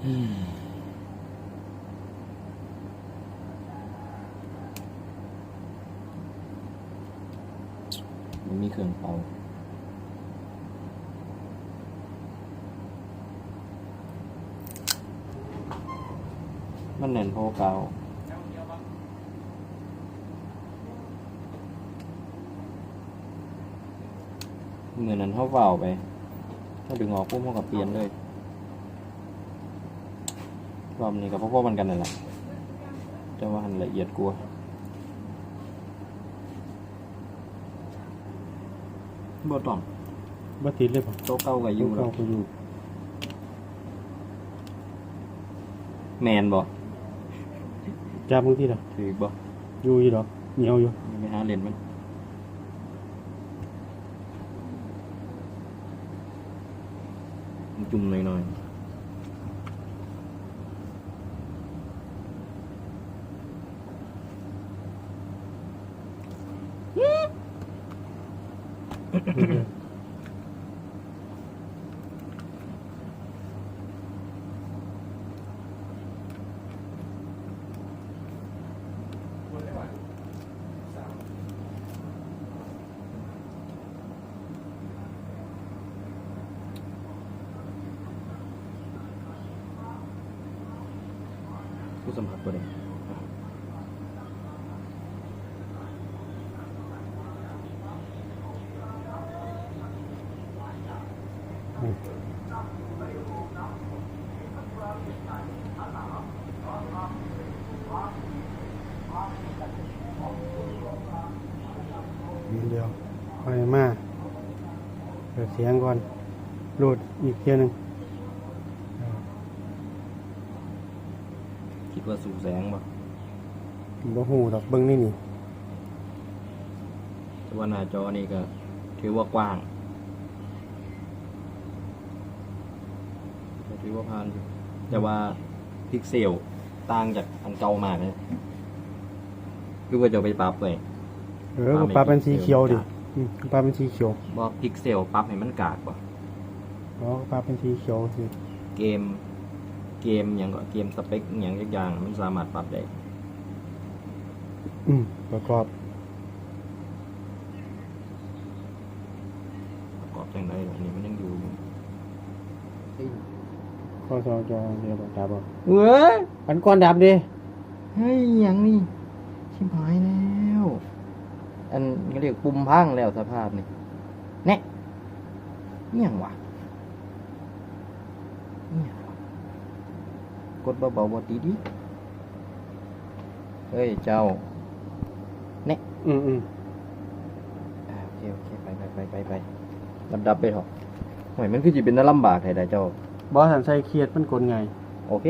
มันมีเครื่องเป่ามันเน่นโพเกาเหมือนนั้นเขาเฝ้าไป ถ้าดึงออกปุ๊บเขาก็เปลี่ยนเลย รอบนี้ก็พอๆมันกันนั่นแหละแต่ว่าหันละเอียดกลัวาบ่ต้องบ่ติดเลยป่ะโต๊ะเก่ากับอยู่แล้เราวก็อยู่แมนบ่จับมือที่ละถือบ่อยู่อยู่ดอกเหนียวอยู่ไปหาเลนมันจุ่มหน่อยๆ ผู้สัมผัส เองเดียวค่อยมาเปิดเสียงก่อนโหลดอีกเทียหนึงคิดว่าสูแสงบ่บ่ฮู้ดอกเบิ่งนี่นี่แต่ว่าหน้าจอนี่ก็ถือว่ากว้าง ถือว่าผ่านอยู่แต่ว่าพิกเซลต่างจากอันเก่ามากเลยคือว่าจะเอาไปปรับไว้เออก็ปลาเป็นสีเขียวดิอืมปลาเป็นสีเขียวบอกพิกเซลปรับให้มันกากบ่อ๋อปลาเป็นสีเขียวสิเกม เกมอย่างก็เกมสเปคอย่างอย่างมันสามารถปรับได้อืมประกอบประกอบจังไดล่ะอันนี้มันยังอยู่ อยู่ข้อสอบจอเดียวบ่จับบ่เว้ยอันก่อนดับดิเฮ้ยอย่างนี้ชิบหายแล้ว อันเขาเรียกปุ่มพังแล้วสภาพนี่แน่เนี่ยังวะเนี่ยังวะกดเบาๆบตีดิเฮ้ยเจ้าอืมอืมอ่าโอเคโอเคไปไปไปไปไปดับดับไปเถอะหอยมันคือจะเป็นน่าลำบากไงได้เจ้า บอสันใส่เครียดมันกดไง โอเค